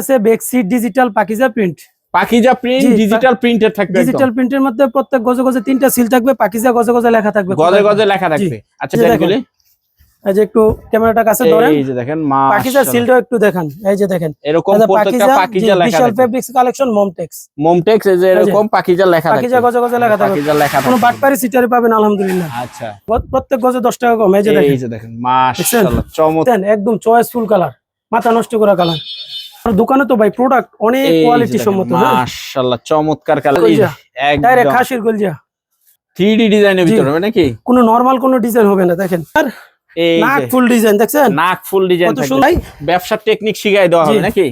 আছে বেক্সি digital Pakiza print Pakiza print digital প্রিন্টের থাকবে ডিজিটাল প্রিন্টের মধ্যে প্রত্যেক গজে গজে তিনটা সিল থাকবে পাকিজা গজে গজে লেখা থাকবে। গজে গজে লেখা থাকবে। আচ্ছা দেখুন। এই যে একটু ক্যামেরাটা কাছে ধরেন। এই যে দেখেন পাকিজা সিলটা একটু দেখান। এই যে দেখেন। এরকম প্রত্যেকটা পাকিজা লেখা বিশাল ফেব্রিক্স কালেকশন মমটেক্স মোমটেক্স এই যে এরকম পাকিজা লেখা থাকবে। পাকিজা গজে গজে লেখা থাকবে। পাকিজা লেখা কোনো বাটপারি সিটারি পাবেন আলহামদুলিল্লাহ। আচ্ছা। প্রত্যেক গজে দশ টাকা কম এই যে দেখেন। এই যে দেখেন মাশাআল্লাহ চমৎকার। একদম চয়েসফুল কালার মাথা নষ্ট করা কালার দোকানে তো ভাই প্রোডাক্ট অনেক কোয়ালিটি সম্মত হ্যাঁ। মাশাআল্লাহ চমৎকার কালার ডাইরেক্ট খাসির গলজা 3D ডিজাইনের ভিতরে হবে নাকি? কোনো নরমাল কোনো ডিজাইন হবে না দেখেন। আর এই নাক ফুল ডিজাইন দেখছেন? নাক ফুল ডিজাইন থাকবে। ব্যবসার টেকনিক শিখাই দেওয়া হবে নাকি?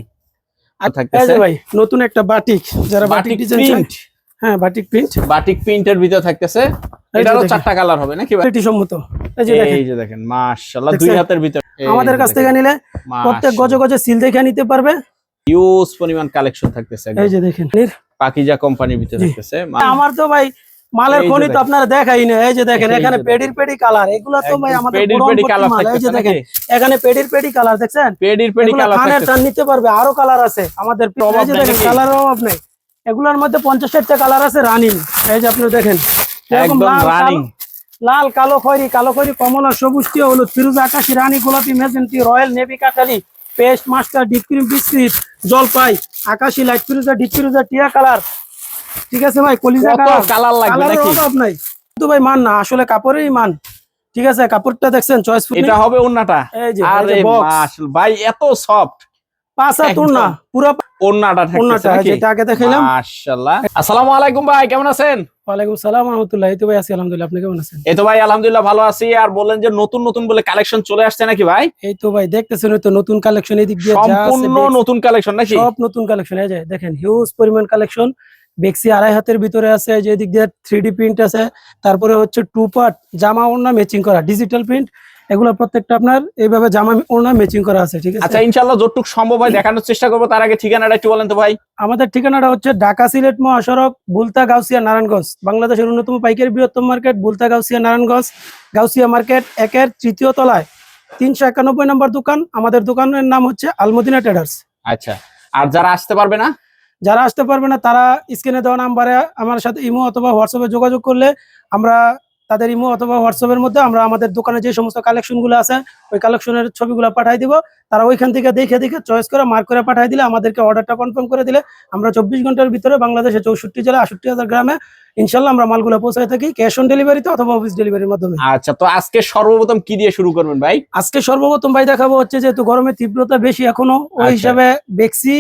আর থাকতেছে? ভাই নতুন একটা বাটিক যারা বাটিক ডিজাইন হ্যাঁ বাটিক প্রিন্ট বাটিক প্রিন্টের ভিতরে থাকতেছে। এটারও চারটা কালার হবে নাকি কোয়ালিটি সম্মত। এই যে দেখেন। এই যে দেখেন মাশাআল্লাহ দুই হাতের ভিতরে। আমাদের কাছ থেকে নিলে প্রত্যেক গজে গজে সিল দেখে নিতে পারবে। ইউজ পরিমাণ কালেকশন থাকতেছে এই যে দেখেন পাকিজা কোম্পানির ভিতরে থাকতেছে। আমার তো ভাই মালের খনি তো। আপনারা দেখাই না। এই যে দেখেন এখানে পেডির পেডি কালার এগুলো তো ভাই আমাদের পেডির পেডি কালার এই যে দেখেন এখানে পেডির পেডি কালার দেখছেন? পেডির পেডি কালার কানের টান নিতে পারবে আরও কালার আছে। আমাদের এই যে দেখেন? কালার অভাব নেই। এগুলোর মধ্যে পঞ্চাশ ষাটটা কালার আছে রানিং এই যে আপনি দেখেন একদম রানিং লাল কালো খয়রি কালো খয়রি কমলা সবুজ টিয়া হলুদ ফিরোজ আকাশি রানী গোলাপি magenta royal navy Kathali paste mustard deep cream biscuit জলপাই আকাশি লাইট ফিরোজা ডিপ ফিরোজা টিয়া কালার। ঠিক আছে ভাই কলিজা কালার। কালার লাগবে নাকি? অভাব নাই। কিন্তু ভাই মান না আসলে কাপড়েরই মান। ঠিক আছে কাপড়টা দেখছেন চয়েস এটা হবে ওন্নাটা এই যে আরে ভাই এত সফট পাঁচা তোর পুরো ওন্নাটা ওন্নাটা যেটা আগে দেখাইলাম। মাশাআল্লাহ। আসসালামু আলাইকুম ভাই কেমন আছেন? ওয়ালাইকুম সালাম রহমতুল্লাহ। এই তো ভাই আছি আলহামদুলিল্লাহ। আপনি কেমন আছেন? এই তো ভাই আলহামদুলিল্লাহ ভালো আছি। আর যে নতুন নতুন বলে কালেকশন চলে আসছে নাকি ভাই? এই তো ভাই দেখতেছেন তো নতুন কালেকশন এই দিক দিয়ে সম্পূর্ণ নতুন কালেকশন নাকি? সব নতুন কালেকশন এই যে দেখেন হিউজ পরিমাণ কালেকশন বেক্সি আড়াই হাতের ভিতরে আছে যে দিক দিয়ে থ্রি ডি প্রিন্ট আছে। তারপরে হচ্ছে টু পার্ট জামা ওড়না ম্যাচিং করা ডিজিটাল প্রিন্ট এগুলো প্রত্যেকটা আপনার এইভাবে জামা ওড়না ম্যাচিং করা আছে ঠিক আছে? আচ্ছা ইনশাআল্লাহ যতটুকু সম্ভব হয় দেখানোর চেষ্টা করব। তার আগে ঠিকানাটা একটু বলেন তো ভাই। আমাদের ঠিকানাটা হচ্ছে ঢাকা সিলেট মহাসড়ক বুলতা গাউসিয়া নারায়ণগঞ্জ। বাংলাদেশের অন্যতম পাইকারি বৃহত্তম মার্কেট বুলতা গাউসিয়া নারায়ণগঞ্জ। গাউসিয়া মার্কেট একের তৃতীয় তলায়। তিনশো একানব্বই নম্বর দোকান। আমাদের দোকানের নাম হচ্ছে আলমদিনা ট্রেডার্স। আচ্ছা আর যারা আসতে পারবে না? যারা আসতে পারবে না তারা স্ক্রিনে দেওয়া নাম্বারে আমার সাথে ইমো অথবা হোয়াটসঅ্যাপে যোগাযোগ করলে আমরা তাদের ইমো অথবা হোয়াটসঅ্যাপের মধ্যে আমরা আমাদের দোকানে যে সমস্ত কালেকশনগুলো আছে ওই কালেকশনের ছবিগুলো পাঠাই দিব। তারা ওইখান থেকে দেখে দেখে চয়েস করে মার্ক করে পাঠাই দিলে আমাদেরকে অর্ডারটা কনফার্ম করে দিলে আমরা চব্বিশ ঘণ্টার ভিতরে বাংলাদেশে চৌষট্টি জেলা আষট্টি হাজার গ্রামে ইনশাল্লাহ আমরা মালগুলো পৌঁছায় থাকি ক্যাশ অন ডেলিভারিতে অথবা অফিস ডেলিভারির মাধ্যমে। আচ্ছা তো আজকে সর্বপ্রথম কি দিয়ে শুরু করবেন ভাই? আজকে সর্বপ্রথম ভাই দেখাবো হচ্ছে যেহেতু গরমের তীব্রতা বেশি এখনও ওই আচ্ছা। হিসাবে বেক্সি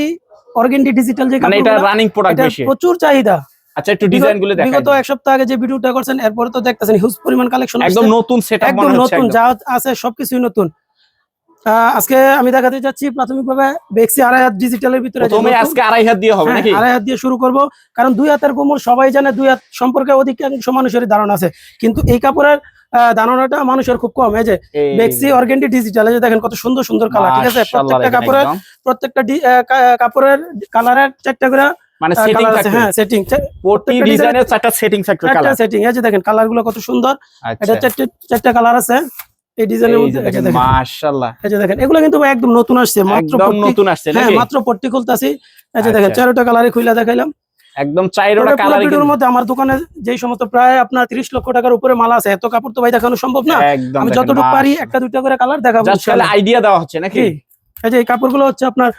অর্গেন্ডি ডিজিটাল যে মানে এটা রানিং প্রোডাক্ট প্রচুর চাহিদা। আচ্ছা একটু ডিজাইনগুলো দেখাই বিগত এক সপ্তাহ আগে যে ভিডিওটা করছেন এরপরে তো দেখতেছেন হিউজ পরিমাণ কালেকশন একদম নতুন সেটআপ একদম নতুন যা আছে সবকিছুই নতুন। আজকে আমি দেখাতে যাচ্ছি প্রাথমিকভাবে বেক্সি আড়াই হাত ডিজিটালের ভিতরে নতুন- আজকে আড়াই হাত দিয়ে হবে হ্যাঁ, নাকি? আড়াই হাত দিয়ে শুরু করব কারণ দুই হাতের কোমর সবাই জানে দুই হাত সম্পর্কে অধিকাংশ মানুষের ধারণা আছে। কিন্তু এই কাপড়ের ধারণাটা মানুষের খুব কম। এই যে বেক্সি অর্গেন্ডি ডিজিটাল এই যে দেখেন কত সুন্দর সুন্দর কালার ঠিক আছে? প্রত্যেকটা কাপড়ের প্রত্যেকটা কাপড়ের কালারের চারটা করে মানে সেটিং আছে হ্যাঁ সেটিং প্রতি ডিজাইনের চারটা সেটিং কালার সেটিং যে দেখেন কালারগুলো কত সুন্দর। আচ্ছা। এটা চারটে চারটা কালার আছে। এই ডিজাইনের মধ্যে দেখেন মাশাআল্লাহ। এই যে দেখেন এগুলো কিন্তু একদম নতুন আসছে মাত্র একদম নতুন আসছে হ্যাঁ মাত্র পট্টি খুলতাছি। এই যে দেখেন আচ্ছা। চারোটা কালারে খুইলা দেখাইলাম। একদম চাইরোটা কালার ভিডিওর মধ্যে আমার দোকানে যেই সমস্ত প্রায় আপনার 30 লক্ষ টাকার উপরে মাল আছে এত কাপড় তো ভাই দেখানো সম্ভব না। আমি যতটুকু পারি একটা দুইটা করে কালার দেখাবো জাস্ট। আইডিয়া দেওয়া হচ্ছে নাকি? এই যে এই কাপড়গুলো হচ্ছে আপনার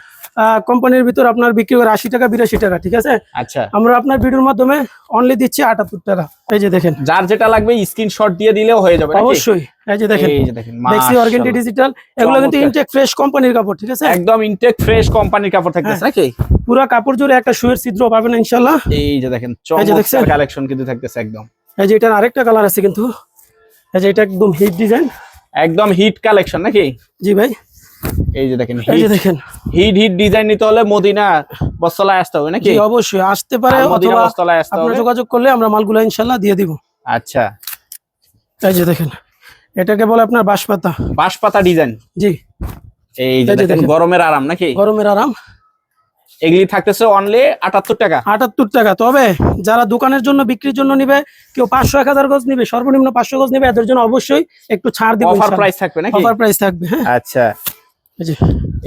কোম্পানির ভিতর আপনার বিক্রি করে আশি টাকা বিরাশি টাকা ঠিক আছে? আচ্ছা। আমরা আপনার ভিডিওর মাধ্যমে অনলি দিচ্ছি আটাত্তর টাকা। এই যে দেখেন। যার যেটা লাগবে স্ক্রিনশট দিয়ে দিলেও হয়ে যাবে অবশ্যই। এই যে দেখেন। এই যে দেখেন দেখছি অর্গেন্টি ডিজিটাল এগুলো কিন্তু। ইনটেক ফ্রেশ কোম্পানির কাপড় ঠিক আছে? একদম ইনটেক ফ্রেশ কোম্পানির কাপড় থাকতেছে হ্যাঁ। নাকি? পুরো কাপড় জুড়ে একটা শুয়ের ছিদ্র পাবেন ইনশাল্লাহ এই যে দেখেন? চমৎকার কালেকশন কিন্তু থাকতেছে একদম। এই যে এটার আরেকটা কালার আছে কিন্তু। এই যে এটা একদম হিট ডিজাইন একদম হিট কালেকশন নাকি? জি ভাই। এই যে দেখেন এই যে দেখেন। হিট হিট ডিজাইন নিতে হলে মদিনা বস্তলায় আসতে হবে নাকি? অবশ্যই আসতে পারে মদিনা বস্তলায় আসতে হবে। যোগাযোগ করলে আমরা মালগুলো ইনশাল্লাহ দিয়ে দিব। আচ্ছা। এই যে দেখেন এটাকে বলে আপনার বাঁশপাতা। বাঁশপাতা ডিজাইন জি। এই যে দেখেন দেখেন। গরমের আরাম নাকি? গরমের আরাম। এগুলি থাকতেছে অনলি আটাত্তর টাকা। আটাত্তর টাকা। তবে যারা দোকানের জন্য বিক্রির জন্য নিবে কেউ পাঁচশো এক হাজার গজ নিবে সর্বনিম্ন পাঁচশো গজ নিবে এদের জন্য অবশ্যই একটু ছাড় দিবে অফার প্রাইস থাকবে নাকি? অফার প্রাইস থাকবে হ্যাঁ। আচ্ছা।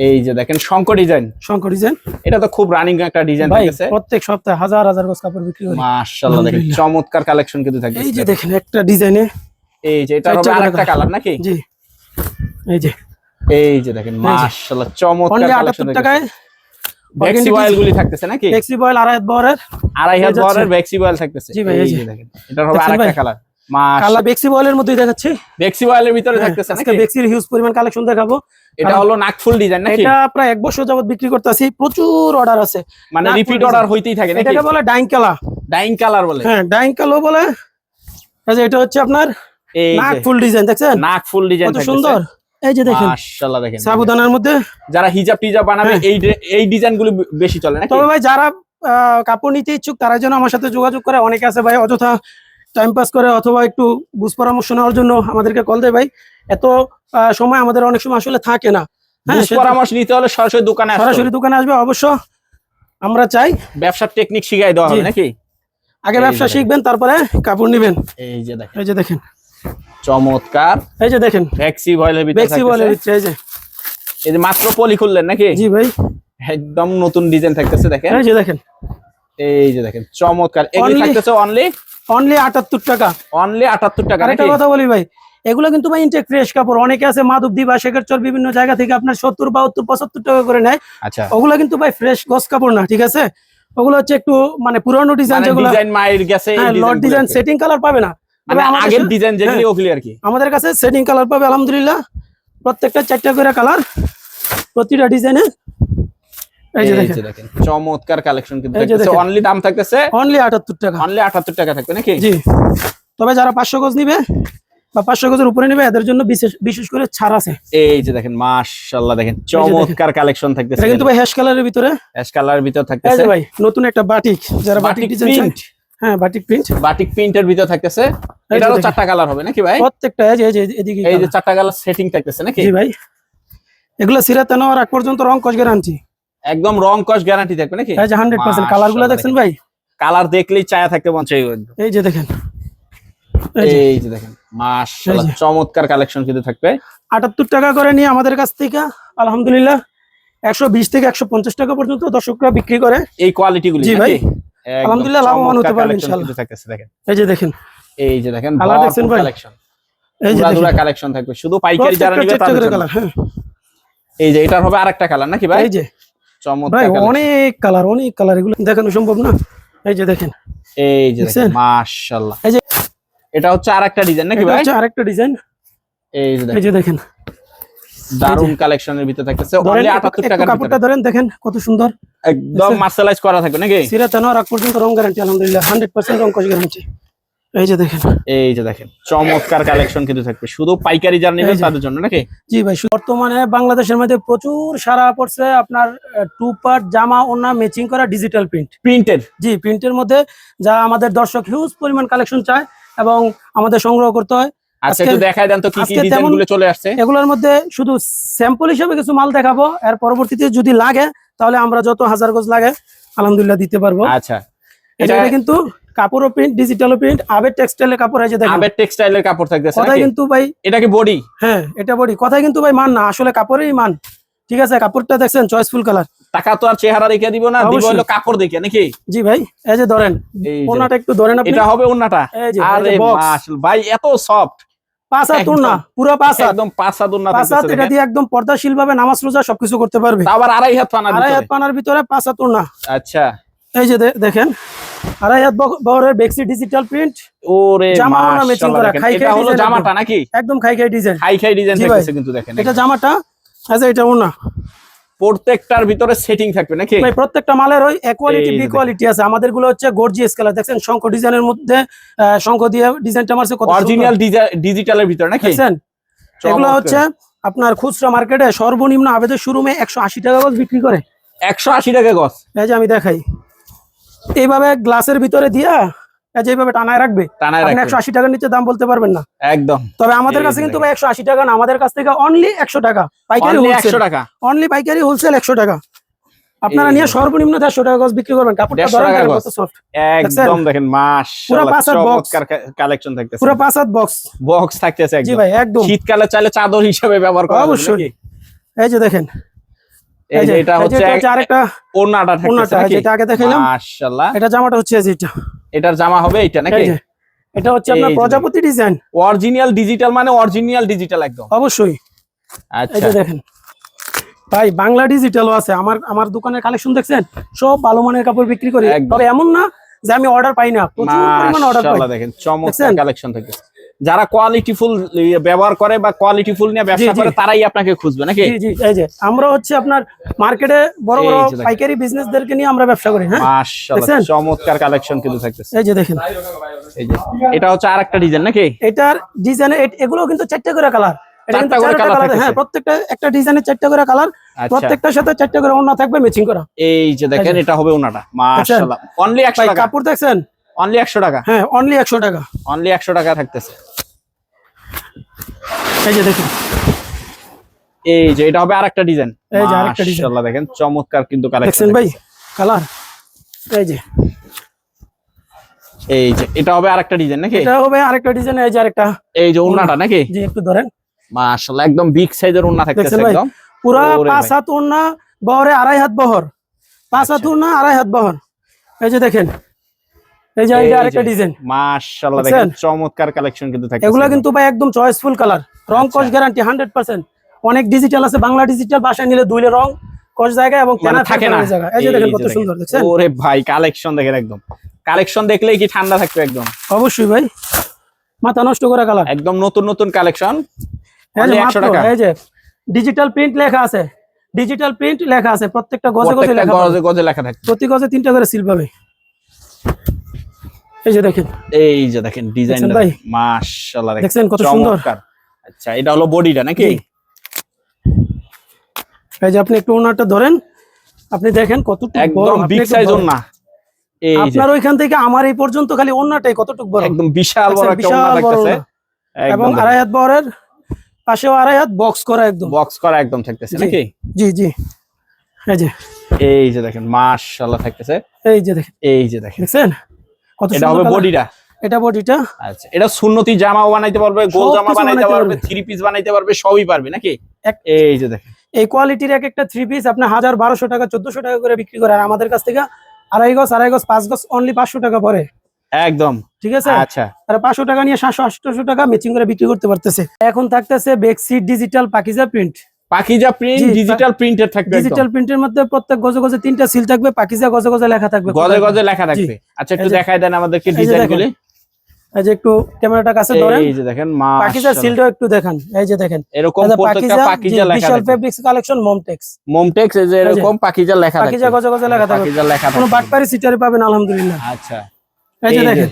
এই যে। দেখেন শঙ্কর ডিজাইন। শঙ্কর ডিজাইন। এটা তো খুব রানিং একটা ডিজাইন থাকতেছে। প্রত্যেক সপ্তাহে হাজার হাজার গজ কাপড় বিক্রি করি। মাশাআল্লাহ দেখেন চমৎকার কালেকশন কিন্তু এই যে দেখেন একটা ডিজাইনে এই যে এটা হবে আরেকটা কালার নাকি? জি। এই যে। এই যে দেখেন। মাশাআল্লাহ চমৎকার কালেকশন টাকায় ভ্যাক্সি অয়েল গুলি থাকতেছে নাকি? ফ্লেক্সি বয়েল আড়াই আড়াই হাত যাচ্ছে। বহরের ভ্যাক্সি অয়েল থাকতেছে। জি ভাই, এই যে। যে দেখেন এটা হবে আরেকটা কালার কালা বেক্সি বয়েলের মধ্যেই দেখাচ্ছি। ভ্যাক্সি অয়েলের ভিতরে থাকতেছে আজকে বেক্সির হিউজ পরিমাণ কালেকশন দেখাবো। এটা হলো নাকফুল ডিজাইন নাকি? এটা প্রায় এক বছর যাবত বিক্রি করতেছি। প্রচুর অর্ডার আছে। মানে রিপিট অর্ডার হইতেই থাকে নাকি? এটাকে বলে ডাইং কালা ডাইং কালার বলে। হ্যাঁ ডাইং কালো বলে। এটা হচ্ছে আপনার এই নাক ডিজাইন দেখছেন? নাকফুল ডিজাইন কত সুন্দর। এই যে দেখেন মাশাআল্লাহ দেখেন। সাবুদানার মধ্যে। যারা হিজাব টিজাব বানাবে হ্যাঁ। এই এই ডিজাইনগুলো বেশি চলে নাকি? তবে ভাই যারা আহ, কাপড় নিতে ইচ্ছুক তারা যেন আমার সাথে যোগাযোগ করে। অনেকে আছে ভাই অযথা টাইম পাস করে অথবা একটু বুঝ পরামর্শ নেওয়ার জন্য আমাদেরকে কল দেয় ভাই। এত সময় আমাদের অনেক সময় আসলে থাকে না। হ্যাঁ পরামর্শ নিতে হলে সরাসরি দোকানে সরাসরি দোকানে আসবে অবশ্য আমরা চাই। ব্যবসার টেকনিক শিখাই দেওয়া হবে নাকি? আগে ব্যবসা শিখবেন তারপরে কাপড় নিবেন। এই যে দেখেন। এই যে দেখেন। চমৎকার। এই যে দেখেন। ভ্যাক্সি ভয়েলের ভিতরে বলে থাকতেছে। দিচ্ছে এই যে। এই যে মাত্র পলি খুললেন নাকি? জি ভাই। একদম নতুন ডিজাইন থাকতেছে দেখেন। এই যে দেখেন। এই যে দেখেন চমৎকার। এগুলি থাকতেছে অনলি অনলি আটাত্তর টাকা। অনলি আটাত্তর টাকা আরেকটা কথা বলি ভাই এগুলো কিন্তু ভাই ইনটেক ফ্রেশ কাপড়। অনেকে আছে মাধবদী বা শেখরচর বিভিন্ন জায়গা থেকে আপনার সত্তর বাহাত্তর পঁচাত্তর টাকা করে নেয়। আচ্ছা। ওগুলো কিন্তু ভাই ফ্রেশ গস কাপড় না ঠিক আছে? ওগুলো হচ্ছে একটু মানে পুরানো ডিজাইন যেগুলো ডিজাইন গেছে লট ডিজাইন সেটিং কালার পাবে না। মানে আগের ডিজাইন যেগুলি হ্যাঁ। ওগুলি আর কি। আমাদের কাছে সেটিং কালার পাবে আলহামদুলিল্লাহ। প্রত্যেকটা চারটা করে কালার প্রতিটা ডিজাইনে এই যে এই দেখেন। চমৎকার কালেকশন কিন্তু এই থাকতেছে অনলি দাম থাকতেছে অনলি আটাত্তর টাকা। অনলি আটাত্তর টাকা থাকবে নাকি? জি। তবে যারা পাঁচশো গজ নিবে বা পাঁচশো গজের উপরে নিবে এদের জন্য বিশেষ বিশেষ করে ছাড় আছে। এই যে দেখেন মাশাআল্লাহ দেখেন চমৎকার কালেকশন থাকতেছে এটা কিন্তু ভাই হ্যাশ কালারের ভিতরে। অ্যাশ কালারের ভিতর এই থাকতেছে। যে ভাই নতুন একটা বাটিক যারা বাটিক ডিজাইন প্রিন্ট হ্যাঁ বাটিক প্রিন্ট বাটিক প্রিন্টের ভিতর থাকতেছে। এটারও চারটা কালার হবে নাকি ভাই? প্রত্যেকটা এই যে এদিকে এই যে চারটা কালার সেটিং থাকতেছে নাকি? জি ভাই। এগুলো সিরাতে নেওয়ার আগ পর্যন্ত রং কস গ্যারান্টি একদম রং কস গ্যারান্টি থাকবে নাকি? এই যে হান্ড্রেড পার্সেন্ট কালারগুলো দেখছেন ভাই? কালার দেখলেই চায়া থাকতে মন চাই। এই যে দেখেন। এই যে। দেখেন মাশাআল্লাহ চমৎকার কালেকশন কিন্তু থাকবে। আটাত্তর টাকা করে নিয়ে আমাদের কাছ থেকে আলহামদুলিল্লাহ একশো বিশ থেকে একশো পঞ্চাশ টাকা পর্যন্ত দর্শকরা বিক্রি করে। এই কোয়ালিটি গুলি জি ভাই। আলহামদুলিল্লাহ লাভবান হতে পারবেন ইনশাআল্লাহ। থাকতেছে দেখেন। এই যে দেখেন। এই যে দেখেন দেখছেন ভাই? কালেকশন এই যে পুরা দেখেন। কালেকশন থাকবে। শুধু পাইকারি যারা নিবে তাদের হ্যাঁ। এই যে এটার হবে আরেকটা কালার নাকি ভাই? এই যে। চমৎকার অনেক কালার অনেক কালার এগুলো দেখানো সম্ভব না? এই যে দেখেন। এই যে দেখেন মাশাআল্লাহ। এই যে এটা হচ্ছে আরেকটা ডিজাইন নাকি ভাই? হচ্ছে আরেকটা ডিজাইন এই যে এই যে দেখেন। দারুণ কালেকশনের ভিতরে থাকতেছে। অনলি 78 একটু টাকার কাপড়টা ধরেন দেখেন কত সুন্দর। একদম মার্শালাইজ করা থাকবে নাকি? সিরাতে নেওয়ার আগ পর্যন্ত রং গ্যারান্টি আলহামদুলিল্লাহ হান্ড্রেড পার্সেন্ট রং কস গ্যারান্টি এই যে দেখেন। এই যে দেখেন চমৎকার কালেকশন কিন্তু থাকবে। শুধু পাইকারি যারা নেবে এই যে। তাদের জন্য নাকি? জি ভাই বর্তমানে বাংলাদেশের মধ্যে প্রচুর সারা পড়ছে আপনার টু পার্ট জামা ওনা ম্যাচিং করা ডিজিটাল প্রিন্ট প্রিন্টেড জি প্রিন্টের মধ্যে যা আমাদের দর্শক হিউজ পরিমাণ কালেকশন চায় এবং আমাদের সংগ্রহ করতে হয়। আচ্ছা একটু দেন তো কি কি চলে আসছে। এগুলোর মধ্যে শুধু স্যাম্পল হিসেবে কিছু মাল দেখাবো। এর পরবর্তীতে যদি লাগে তাহলে আমরা যত হাজার গজ লাগে আলহামদুলিল্লাহ দিতে পারব। আচ্ছা। এটা কিন্তু কাপড়ও প্রিন্ট ডিজিটালও প্রিন্ট আবের টেক্সটাইলের কাপড় আছে দেখেন। আবের টেক্সটাইলের কাপড় থাকতেছে কথাই নাকি? কিন্তু ভাই এটা কি বডি? হ্যাঁ এটা বডি। কথাই কিন্তু ভাই মান না আসলে কাপড়েরই মান। ঠিক আছে কাপড়টা দেখছেন চয়েসফুল কালার টাকা তো আর চেহারা দেখে দিব না দিব হলো কাপড় দেখে নাকি? জি ভাই এই যে ধরেন ওনাটা একটু ধরেন আপনি। এটা হবে ওন্নাটা আরে ভাই এত সফট পাঁচ না পুরো পাঁচ একদম পাঁচ পাঁচ থাকতেছে এটা দিয়ে একদম পর্দাশীল ভাবে নামাজ রোজা সবকিছু করতে পারবে। আবার আড়াই হাত পানার আড়াই হাত পানার ভিতরে পাঁচ না আচ্ছা। এই যে দেখেন। আড়াই হাত বহরের বেক্সি ডিজিটাল প্রিন্ট ওরে জামা ওড়না matching করা, খাই খাই হলো জামাটা নাকি? একদম খাই খাই ডিজাইন খাই খাই ডিজাইন। কিন্তু দেখেন। এটা জামাটা আচ্ছা এটা ওনা প্রত্যেকটার ভিতরে সেটিং থাকবে নাকি? ভাই প্রত্যেকটা মালের ওই কোয়ালিটি এই বি কোয়ালিটি আছে। আমাদেরগুলো হচ্ছে গর্জিয়াস কালার দেখছেন শঙ্খ ডিজাইনের মধ্যে শঙ্খ দিয়ে ডিজাইনটা মারছে কত সুন্দর। অরিজিনাল ডিজিটালের ভিতরে নাকি? এগুলো হচ্ছে আপনার খুচরা মার্কেটে সর্বনিম্ন আবেদন শুরুমে একশো আশি টাকা গজ বিক্রি করে। একশো আশি টাকা গছ এই যে আমি দেখাই। এইভাবে গ্লাসের ভিতরে দিয়া টানায় রাখবে একশো আশি টাকার নিচে দাম বলতে পারবেন না। একদম। তবে আমাদের কাছে কিন্তু একশো আশি টাকা না আমাদের কাছ থেকে অনলি একশো টাকা। পাইকারি হোলসেল টাকা। অনলি পাইকারি হোলসেল একশো টাকা। আপনারা নিয়ে সর্বনিম্ন দেড়শো টাকা গজ বিক্রি করবেন। কাপড়টা 150 টাকা দেখেন গজ। কত soft। একদম দেখেন মাস পুরো পাঁচ হাত box। কালেকশন থাকতেছে। পুরো পাঁচ হাত বক্স বক্স থাকতেছে জি ভাই একদম। শীতকালে চাইলে চাদর হিসেবে ব্যবহার করা অবশ্যই। এই যে দেখেন এই যে এটা হচ্ছে আরেকটা ওন্নাটা, নাকি? যেটা আগে দেখাইলাম। মাশাআল্লাহ। এটা জামাটা হচ্ছে এটা। এটার জামা হবে এটা নাকি? এটা হচ্ছে আপনার প্রজাপতি ডিজাইন। অরিজিনাল ডিজিটাল মানে অরিজিনাল ডিজিটাল একদম। অবশ্যই। আচ্ছা। দেখেন। ভাই বাংলা ডিজিটালও আছে। আমার আমার দোকানের কালেকশন দেখছেন? সব ভালো মানের কাপড় বিক্রি করি। তবে এমন না যে আমি অর্ডার পাই না। প্রচুর পরিমাণ অর্ডার পাই। দেখেন চমৎকার কালেকশন থাকে যারা কোয়ালিটি ফুল ব্যবহার করে বা কোয়ালিটি ফুল নিয়ে ব্যবসা। করে তারাই আপনাকে খুঁজবে নাকি? জি জি এই যে আমরা হচ্ছে আপনার মার্কেটে বড় বড়। পাইকারি বিজনেসদেরকে নিয়ে আমরা ব্যবসা করি হ্যাঁ? মাশাআল্লাহ চমৎকার কালেকশন কিন্তু থাকতেছে। এই যে দেখেন। এই যে এটা হচ্ছে আরেকটা ডিজাইন নাকি? এটার ডিজাইনে এগুলো কিন্তু চারটে করে কালার হ্যাঁ প্রত্যেকটা একটা চারটা করে কালার আচ্ছা। প্রত্যেকটার সাথে চারটা করে থাকবে ম্যাচিং করা। এই যে দেখেন এটা হবে ওনাটা মাশাআল্লাহ। অনলি 100 টাকা। কাপড় দেখছেন? অনলি 100 টাকা। হ্যাঁ অনলি একশো টাকা। অনলি 100 টাকা থাকতেছে। এই যে দেখুন। এই যে এটা হবে আরেকটা ডিজাইন। এই যে আরেকটা। মাশাআল্লাহ দেখেন চমৎকার কিন্তু দেখছেন কালেকশন ভাই? কালার। এই যে। এই যে এটা হবে আরেকটা ডিজাইন নাকি? এটা হবে আরেকটা ডিজাইন এই যে আরেকটা। এই যে ওন্নাটা নাকি? জি একটু ধরেন। মাশাআল্লাহ একদম বিগ সাইজের ওন্না থাকতেছে একদম। পুরা পাঁচ হাত ওড়না বহরে আড়াই হাত বহর। পাঁচ হাত ওড়না আড়াই হাত বহর। এই যে দেখেন এই যে এটা আরেকটা ডিজাইন মাশাআল্লাহ দেখেন চমৎকার কালেকশন কিন্তু থাকতেছে এগুলা কিন্তু ভাই একদম চয়েসফুল কালার রং আচ্ছা। কস গ্যারান্টি হান্ড্রেড পার্সেন্ট অনেক ডিজিটাল আছে বাংলা ডিজিটাল বাসায় নিলে দুইলে রং কস জায়গায় এবং মানে কেনা থাকে না। জায়গা এই যে দেখেন কত সুন্দর দেখছেন? ওরে ভাই কালেকশন দেখেন একদম। কালেকশন দেখলেই কি ঠান্ডা থাকবে একদম? অবশ্যই ভাই। মাথা নষ্ট করা কালার একদম নতুন নতুন কালেকশন এই যে 100 ডিজিটাল প্রিন্ট লেখা আছে। ডিজিটাল প্রিন্ট লেখা আছে প্রত্যেকটা গজে গজে লেখা। গজে লেখা থাকবে। প্রতি গজে তিনটা করে সিল পাবে এই যে দেখেন। এই যে দেখেন ডিজাইন? মাশাআল্লাহ দেখেন। দেখছেন কত সুন্দর? আচ্ছা এটা হলো বডিটা নাকি? এই যে আপনি একটু ওনারটা ধরেন। আপনি দেখেন কতটুকু একদম বিগ সাইজ ধরেন। না এই আপনার ওইখান থেকে আমার এই পর্যন্ত খালি ওন্নাটাই কতটুকু বড়? একদম বিশাল বড় একটা বিশাল বড় এবং আড়াই হাত বহরের পাশেও আড়াই হাত বক্স করা একদম। বক্স করা একদম থাকতেছে নাকি? জি জি। এই যে। এই যে দেখেন মাশাআল্লাহ থাকতেছে। এই যে দেখেন। এই যে দেখেন। দেখছেন? কত এটা হবে বডিটা? এটা বডিটা? আচ্ছা এটা সুন্নতি জামাও বানাইতে পারবে গোল জামা বানাইতে পারবে। থ্রি পিস বানাইতে পারবে সবই পারবে নাকি? এই যে দেখেন। এই কোয়ালিটির এক একটা থ্রি পিস আপনার হাজার বারোশো টাকা চোদ্দশো টাকা করে বিক্রি করে আর আমাদের কাছ থেকে আড়াই গজ আড়াই গজ পাঁচ গজ অনলি পাঁচশো টাকা পরে একদম। ঠিক আছে? আচ্ছা। আর পাঁচশো টাকা নিয়ে সাতশো আটশো টাকা ম্যাচিং করে বিক্রি করতে পারতেছে। এখন থাকতেছে বেক্সিট digital Pakiza print Pakiza print digital প্রিন্টের থাকবে ডিজিটাল প্রিন্টের মধ্যে প্রত্যেক গজে গজে তিনটা সিল থাকবে পাকিজা গজে গজে লেখা থাকবে গজে গজে লেখা থাকবে। আচ্ছা একটু এই যে- দেন আমাদেরকে এই ডিজাইন গুলি। এই যে একটু ক্যামেরাটা কাছে ধরেন। এই যে দেখেন পাকিজা সিলটাও একটু দেখান। এই যে দেখেন। এরকম প্রত্যেকটা পাকিজা লেখা বিশাল ফেব্রিক্স কালেকশন মমটেক্স মোমটেক্স এই যে এরকম পাকিজা লেখা পাকিজা থাকবে। গজে গজে লেখা থাকবে। পাকিজা লেখা কোনো বাটপারি সিটারে পাবেন আলহামদুলিল্লাহ। আচ্ছা। এই যে দেখেন।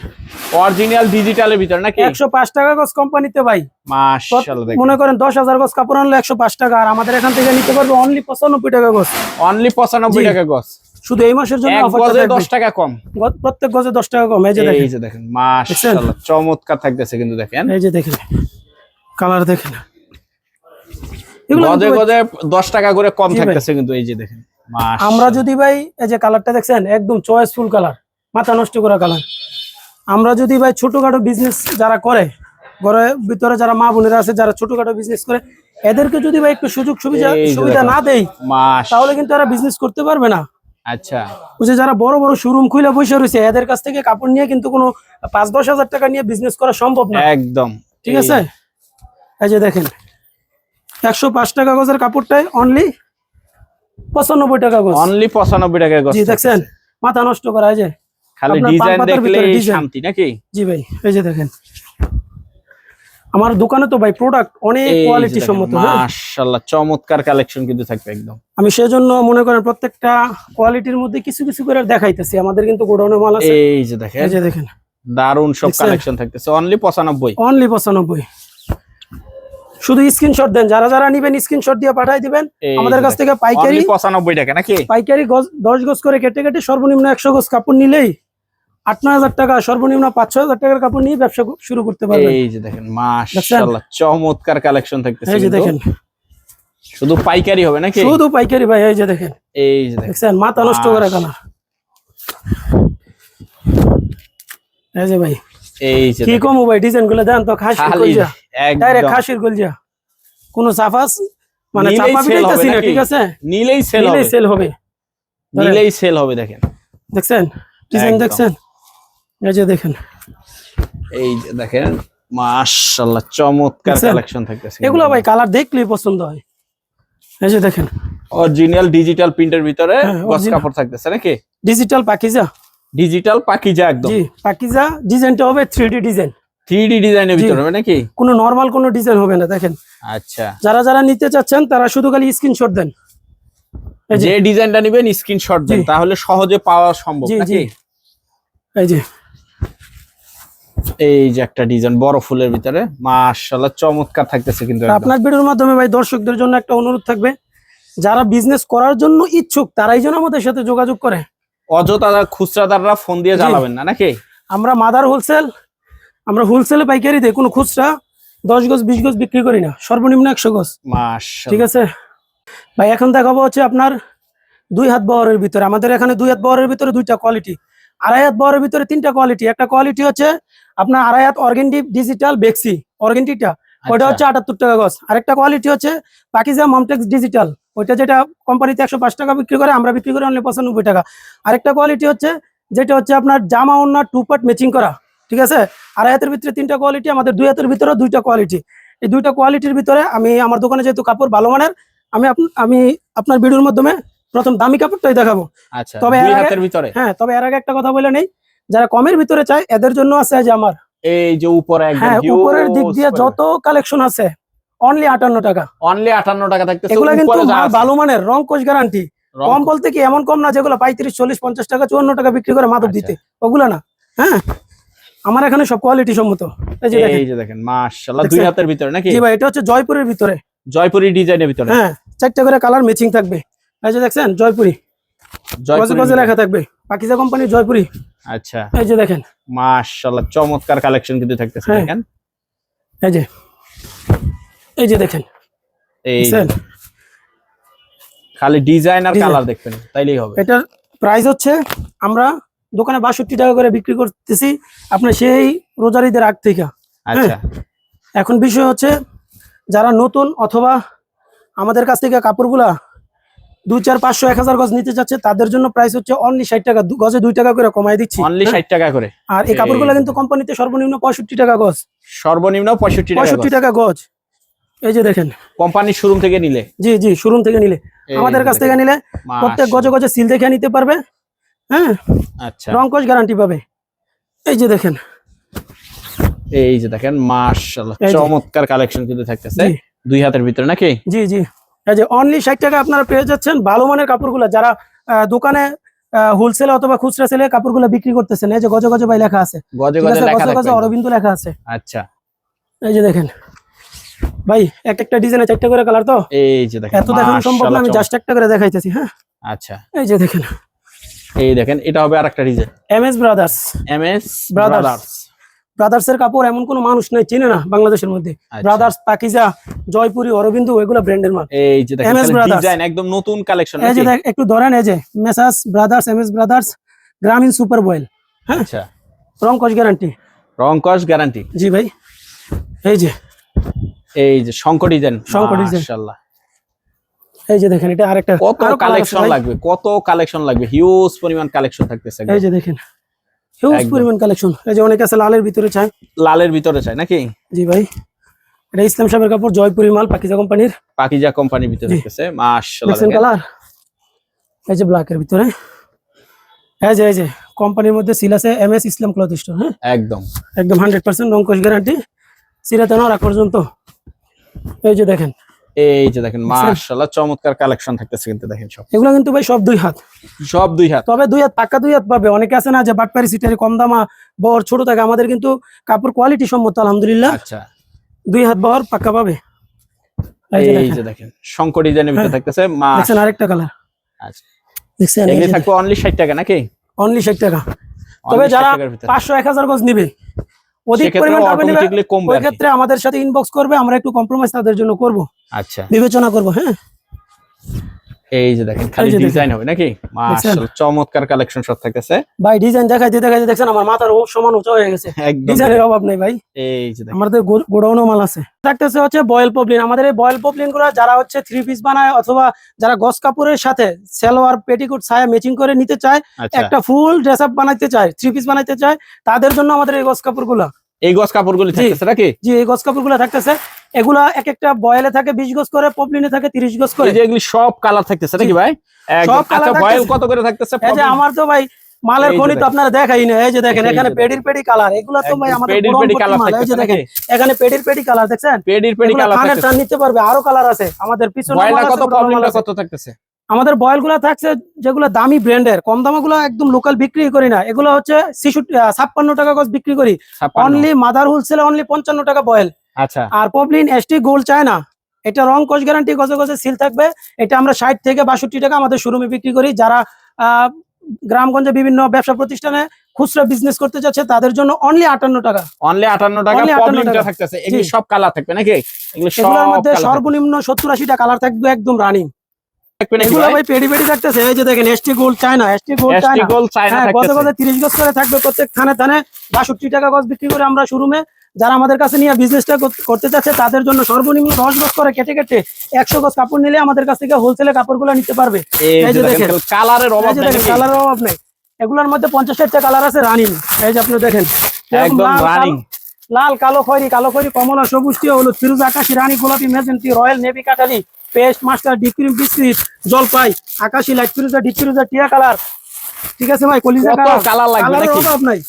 অরিজিনাল ডিজিটালের ভিতর নাকি? একশো পাঁচ টাকা গজ কোম্পানিতে ভাই। মাশাআল্লাহ দেখেন। মনে করেন গজ কাপড় আনলে একশো পাঁচ টাকা আর আমাদের এখান থেকে নিতে পারবে অনলি পঁচানব্বই টাকা গজ। অনলি 95 টাকা গজ। শুধু এই মাসের জন্য এক গজে 10 টাকা কম। প্রত্যেক গজে টাকা কম এই যে এই দেখেন। যে দেখেন মাশাআল্লাহ চমৎকার থাকতেছে কিন্তু দেখেন। এই যে দেখেন কালার দেখেন। গজে কিন্তু গজে 10 টাকা করে কম থাকতেছে কিন্তু এই যে দেখেন আমরা যদি ভাই এই যে কালারটা দেখছেন একদম চয়েসফুল কালার। মাথা নষ্ট করা কালার আমরা যদি ভাই ছোটখাটো বিজনেস যারা করে ঘরের ভিতরে যারা মা বোনেরা আছে যারা ছোটখাটো বিজনেস করে এদেরকে যদি ভাই একটু সুযোগ সুবিধা সুবিধা না দেই তাহলে কিন্তু এরা বিজনেস করতে পারবে না। আচ্ছা। বুঝে যারা বড় বড় শোরুম খুলে বসে রয়েছে এদের কাছ থেকে কাপড় নিয়ে কিন্তু কোনো পাঁচ দশ হাজার টাকা নিয়ে বিজনেস করা সম্ভব না। একদম। ঠিক আছে? এই যে দেখেন একশো পাঁচ টাকা গজের কাপড়টাই অনলি পঁচানব্বই টাকা গজ। অনলি 95 টাকা গজ দেখছেন? মাথা নষ্ট করা এই যে। খালি ডিজাইন দেখলে শান্তি নাকি? জি ভাই এই যে দেখেন। আমার দোকানে তো ভাই প্রোডাক্ট অনেক কোয়ালিটি সম্মত। মাশাআল্লাহ চমৎকার কালেকশন কিন্তু থাকবে একদম। আমি সেজন্য মনে করেন প্রত্যেকটা কোয়ালিটির মধ্যে কিছু কিছু করে দেখাইতেছি। আমাদের কিন্তু গোডাউনে মাল আছে। এই যে দেখেন এই যে দেখেন। দারুণ সব? কালেকশন থাকতেছে অনলি 95 অনলি পঁচানব্বই। শুধু স্ক্রিনশট দেন যারা যারা নিবেন স্ক্রিনশট দিয়ে পাঠাই দিবেন। আমাদের কাছ থেকে পাইকারি অনলি 95 টাকা নাকি? পাইকারি গজ দশ গজ করে কেটে কেটে সর্বনিম্ন একশো গজ কাপড় নিলেই আট নয় হাজার টাকা সর্বনিম্ন পাঁচ ছয় হাজার টাকার কাপড় নিয়ে ব্যবসা শুরু করতে পারবেন। এই যে দেখেন মাশাআল্লাহ চমৎকার কালেকশন থাকতেছে এই যে দেখেন। শুধু পাইকারি হবে নাকি? শুধু পাইকারি ভাই এই যে দেখেন। এই যে দেখেন। দেখছেন? মাথা নষ্ট করে কালার। এই যে ভাই। এই যে কি। কম ভাই ডিজাইনগুলো দেন তো খাসির খালি কলজা। ডাইরেক্ট খাসির কলজা। কোনো সাফাস মানে চাপা হবে না ঠিক আছে? নিলেই সেল নিলেই হবে। সেল হবে। নিলেই সেল হবে দেখেন। দেখছেন? ডিজাইন দেখছেন? এই যে দেখেন। এই যে দেখেন মাশাআল্লাহ চমৎকার? কালেকশন থাকতেছে। এগুলো ভাই কালার দেখলেই পছন্দ হয়। এই যে দেখেন। অরিজিনাল ডিজিটাল প্রিন্টের ভিতরে হ্যাঁ, গস কাপড় থাকতেছে নাকি? ডিজিটাল পাকিজা ডিজিটাল পাকিজা একদম। জি পাকিজা ডিজাইনটা হবে three D design three D ডিজাইনের ভিতরে হবে নাকি? কোনো নর্মাল কোনো ডিজাইন হবে না দেখেন। আচ্ছা। যারা যারা নিতে চাচ্ছেন তারা শুধু খালি স্ক্রিনশট দেন। যে। ডিজাইনটা নিবেন স্ক্রিনশট দেন। তাহলে সহজে পাওয়া সম্ভব নাকি। এই যে। এই যে একটা ডিজাইন বড় ফুলের ভিতরে। মাশাআল্লাহ চমৎকার থাকতেছে কিন্তু আপনার ভিডিওর মাধ্যমে ভাই দর্শকদের জন্য একটা অনুরোধ থাকবে যারা বিজনেস করার জন্য ইচ্ছুক তারাই যেন আমাদের সাথে যোগাযোগ করে। অযথা খুচরাদাররা ফোন দিয়ে জানাবেন না নাকি? আমরা মাদার হোলসেল আমরা হোলসেলে পাইকারি দেই কোনো খুচরা দশ গজ বিশ গজ বিক্রি করি না সর্বনিম্ন একশো গজ। ঠিক আছে? ভাই এখন দেখাবো হচ্ছে আপনার দুই হাত বহরের ভিতরে আমাদের এখানে দুই হাত বহরের ভিতরে দুইটা কোয়ালিটি আড়াই হাত বহরের ভিতরে তিনটা কোয়ালিটি একটা কোয়ালিটি হচ্ছে আপনার আড়াই হাত অর্গেন্ডি ডিজিটাল বেক্সি অর্গেন্টিটা ওইটা। হচ্ছে আটাত্তর টাকা গজ। আরেকটা কোয়ালিটি হচ্ছে পাকিজা মমটেক্স ডিজিটাল ওইটা যেটা কোম্পানিতে একশো পাঁচ টাকা বিক্রি করে আমরা বিক্রি করি অনলি পঁচানব্বই টাকা। আরেকটা কোয়ালিটি হচ্ছে যেটা হচ্ছে আপনার জামা ওনার টু পার্ট ম্যাচিং করা। ঠিক আছে? আড়াই হাতের ভিতরে তিনটা কোয়ালিটি আমাদের দুই হাতের ভিতরে দুইটা কোয়ালিটি এই দুইটা কোয়ালিটির ভিতরে আমি আমার দোকানে যেহেতু কাপড় ভালো মানের আমি আমি আপনার ভিডিওর মাধ্যমে প্রথম দামি কাপড়টাই দেখাবো। আচ্ছা তবে ভিতরে? হ্যাঁ তবে এর আগে একটা কথা বলে নেই। যারা কমের ভিতরে চায় এদের জন্য আছে যে আমার। এই যে উপরে হ্যাঁ উপরের দিক দিয়ে যত কালেকশন আছে অনলি আটান্ন টাকা। অনলি 58 টাকা থাকতেছে এগুলা কিন্তু ভালো মানের রং কোচ গ্যারান্টি কম বলতে কি এমন কম না যেগুলো পঁয়ত্রিশ চল্লিশ পঞ্চাশ টাকা চুয়ান্ন টাকা বিক্রি করে মাদক আচ্ছা। দিতে। ওগুলো না। হ্যাঁ আমার এখানে সব কোয়ালিটি সম্মত। এই যে দেখেন। মাশাআল্লাহ দুই? হাতের ভিতরে নাকি? জি ভাই এটা হচ্ছে জয়পুরের ভিতরে। জয়পুরি ডিজাইনের ভিতরে। হ্যাঁ চারটা করে কালার ম্যাচিং থাকবে। এই যে দেখছেন জয়পুরি। গজে জয়পুরি লেখা থাকবে। পাকিজা কোম্পানির জয়পুরি। আচ্ছা। এই যে দেখেন। মাশাআল্লাহ চমৎকার কালেকশন কিন্তু থাকতেছে হ্যাঁ। দেখেন। এই যে। এই যে দেখেন। এই খালি ডিজাইন আর কালার দেখবেন তাইলেই হবে। এটার প্রাইস হচ্ছে আমরা দোকানে বাষট্টি টাকা করে বিক্রি করতেছি আপনার সেই রোজারিদের আগ থেকে। আচ্ছা। এখন বিষয় হচ্ছে যারা নতুন অথবা আমাদের কাছ থেকে কাপড়গুলা দুই চার পাঁচশো এক হাজার গজ নিতে চাচ্ছে তাদের জন্য প্রাইস হচ্ছে অনলি ষাট টাকা গজে দুই টাকা করে কমাই দিচ্ছি। অনলি হ্যাঁ? 60 টাকা করে। আর এই কাপড়গুলো কিন্তু কোম্পানিতে সর্বনিম্ন পঁয়ষট্টি টাকা গজ। সর্বনিম্ন 65 টাকা পঁয়ষট্টি টাকা গজ। এই যে দেখেন। কোম্পানির শোরুম থেকে নিলে। জি জি শোরুম থেকে নিলে। আমাদের কাছ থেকে নিলে প্রত্যেক গজে গজে সিল দেখে নিতে পারবে। হ্যাঁ? আচ্ছা। রং কোচ গ্যারান্টি পাবে। এই যে দেখেন। এই যে দেখেন মাশাআল্লাহ। চমৎকার কালেকশন কিন্তু থাকতেছে। দুই হাতের ভিতরে নাকি? জি জি। এই যে অনলি ষাট টাকা আপনারা পেয়ে যাচ্ছেন ভালো মানের কাপড়গুলো। যারা দোকানে হোলসেলে অথবা খুচরা সেলে কাপড়গুলো বিক্রি করতেছেন এই যে গজ গজে ভাই লেখা আছে। অরবিন্দ লেখা আছে। আচ্ছা। এই যে দেখেন ভাই এক একটা ডিজাইনে চারটা করে কালার তো? এই যে দেখেন এত দেখানো সম্ভব না আমি জাস্ট একটা করে দেখাইতেছি হ্যাঁ? আচ্ছা। এই যে দেখেন। এই দেখেন এটা হবে আরেকটা design M S brothers MS brothers brothers এর কাপড় এমন কোনো মানুষ নেই চিনে না বাংলাদেশের মধ্যে। ব্রাদার্স পাকিজা জয়পুরি অরবিন্দু এগুলো ব্র্যান্ডের মাল। এই যে দেখেন MS Brothers। ডিজাইন একদম নতুন কালেকশন এই যে একটু ধরেন এই যে messrs brothers M S brothers Grameen super voile হ্যাঁ? আচ্ছা। রং কস গ্যারান্টি রং কস গ্যারান্টি জি ভাই। এই যে। এই যে শঙ্কর ডিজাইন শঙ্কর design। মাশাআল্লাহ। এই যে দেখেন এটা আরেকটা কত কালেকশন লাগবে কত কালেকশন লাগবে। হিউজ পরিমাণ কালেকশন থাকতেছে। এই যে দেখেন। হিউজ একদম। পরিমাণ কালেকশন এই যে অনেক আছে লালের ভিতরে চাই লালের ভিতরে চাই নাকি? জি ভাই। এটা ইসলাম সাহেবের কাপড় জয়পুরি মাল পাকিজা কোম্পানির। পাকিজা কোম্পানির ভিতরে মাশাআল্লাহ কালার এই যে ভিতরে। এই যে এই যে কোম্পানির মধ্যে সিল আছে ইসলাম ক্লথ স্টোর হ্যাঁ? একদম। একদম হান্ড্রেড পার্সেন্ট রঙ্কশ গ্যারান্টি সিরাতে না রাখ পর্যন্ত। এই যে দেখেন এই যে দেখেন মাশাআল্লাহ চমৎকার কালেকশন থাকতেছে কিন্তু দেখেন সব। এগুলো কিন্তু ভাই সব দুই হাত। সব দুই হাত। তবে দুই হাত পাক্কা দুই হাত পাবে। অনেকে আছে না যে বাটপারি সিটারি কম দামা বহর ছোট থাকে। আমাদের কিন্তু কাপড় কোয়ালিটি সম্মত আলহামদুলিল্লাহ। আচ্ছা। দুই হাত বহর পাক্কা পাবে। এই যে দেখেন। শঙ্কর ডিজাইনের ভিতরে হ্যাঁ। থাকতেছে মাশ দেখছেন আরেকটা কালার আচ্ছা। দেখছেন এগুলি থাকবে অনলি 60 টাকা নাকি? অনলি ষাট টাকা। তবে যারা টাকার ভিতরে। পাঁচশো এক হাজার গজ নিবে অধিক পরিমাণ দামে নেবে ওই ক্ষেত্রে আমাদের সাথে ইনবক্স করবে আমরা একটু কম্প্রোমাইজ তাদের জন্য করব। আচ্ছা। বিবেচনা করব হ্যাঁ। এই যে দেখেন খালি। ডিজাইন হবে নাকি? মাশাআল্লাহ চমৎকার কালেকশন সব থাকতেছে। ভাই ডিজাইন দেখাইতে দেখাইতে দেখছেন আমার মাথার ও সমান উঁচু হয়ে গেছে। ডিজাইনের অভাব নেই ভাই। এই যে দেখেন। আমাদের গোডাউনও মাল আছে। থাকতেছে হচ্ছে বয়েল পপলিন আমাদের এই বয়েল পপলিনগুলো যারা হচ্ছে থ্রি পিস বানায় অথবা যারা গস কাপড়ের সাথে সেলোয়ার পেটিকুট ছায়া ম্যাচিং করে নিতে চায় আচ্ছা। একটা ফুল ড্রেস আপ বানাইতে চায় থ্রি পিস বানাইতে চায় তাদের জন্য আমাদের এই গস কাপড়গুলা এই গস কাপড়গুলি। থাকতেছে নাকি? জি এই গস কাপড়গুলা থাকতেছে। এগুলা এক একটা বয়েলে থাকে বিশ গজ করে পপলিনে থাকে তিরিশ গজ করে। এগুলি সব কালার থাকতেছে নাকি ভাই? সব colour আচ্ছা বয়েল কত করে থাকতেছে? এই যে আমার তো ভাই মালের খনি তো আপনারা দেখাই না এই যে দেখেন এখানে পেডির পেডি কালার। এগুলা তো ভাই আমাদের পেডির পেডি কালার। এই যে দেখেন এখানে পেডির পেডি কালার দেখছেন? পেডির পেডি কালার কানের টান নিতে পারবে আরও কালার আছে। আমাদের পিছনে কত প্রবলেমটা কত থাকতেছে? আমাদের বয়েলগুলা থাকছে যেগুলো দামি ব্র্যান্ডের কম দামা গুলো একদম লোকাল বিক্রি করি না। এগুলো হচ্ছে ছাপ্পান্ন টাকা গজ বিক্রি করি। অনলি মাদার হোলসেল অনলি পঞ্চান্ন টাকা বয়েল। আচ্ছা। আর পপলিন এসটি গোল্ড চায় না। এটা রং কোচ গ্যারান্টি গজে গজে সিল থাকবে। এটা আমরা ষাট থেকে বাষট্টি টাকা আমাদের শোরুমে বিক্রি করি। যারা আহ, গ্রামগঞ্জে বিভিন্ন ব্যবসা প্রতিষ্ঠানে খুচরা বিজনেস করতে যাচ্ছে তাদের জন্য অনলি আটান্ন টাকা। অনলি 58 টাকা Only 58 প্রবলেমটা টাকা। থাকতেছে। এগুলি সব কালার থাকবে নাকি? এগুলোর মধ্যে সর্বনিম্ন সত্তর আশিটা কালার থাকবে একদম রানিং ভাই? ভাই পেডি পেডি থাকতেছে এই যে দেখেন এসটি চায়না হ্যাঁ গজে তিরিশ গজ করে থাকবে প্রত্যেক থানে থানে বাষট্টি টাকা গজ বিক্রি করে আমরা শোরুমে। যারা আমাদের কাছে নিয়ে বিজনেসটা করতে চাচ্ছে তাদের জন্য সর্বনিম্ন দশ গজ করে কেটে কেটে একশো গজ কাপড় নিলে আমাদের কাছ থেকে হোলসেলে কাপড়গুলো নিতে পারবে। এই যে দেখেন। কালারের অভাব নাই? কালারের অভাব নেই। এগুলোর মধ্যে পঞ্চাশ ষাটটা কালার আছে রানিং এই যে আপনি দেখেন একদম রানিং লাল কালো খয়রি কালো খয়রি কমলা সবুজ হলুদ ফিরোজ আকাশি রানী গোলাপি magenta royal navy কাটালি paste mustard deep cream biscuit জলপাই আকাশি লাইট ফিরোজা ডিপ ফিরোজা টিয়া কালার ঠিক আছে ভাই কলিজা কালার কালার লাগবে অভাব নাই।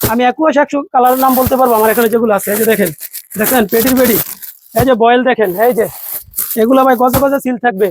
আমি একুশ একশো কালারের নাম বলতে পারব আমার এখানে যেগুলো আছে এই যে দেখেন। দেখেন পেটির পেটি। এই যে বয়েল দেখেন এই যে। এগুলো ভাই গজে গজে সিল থাকবে।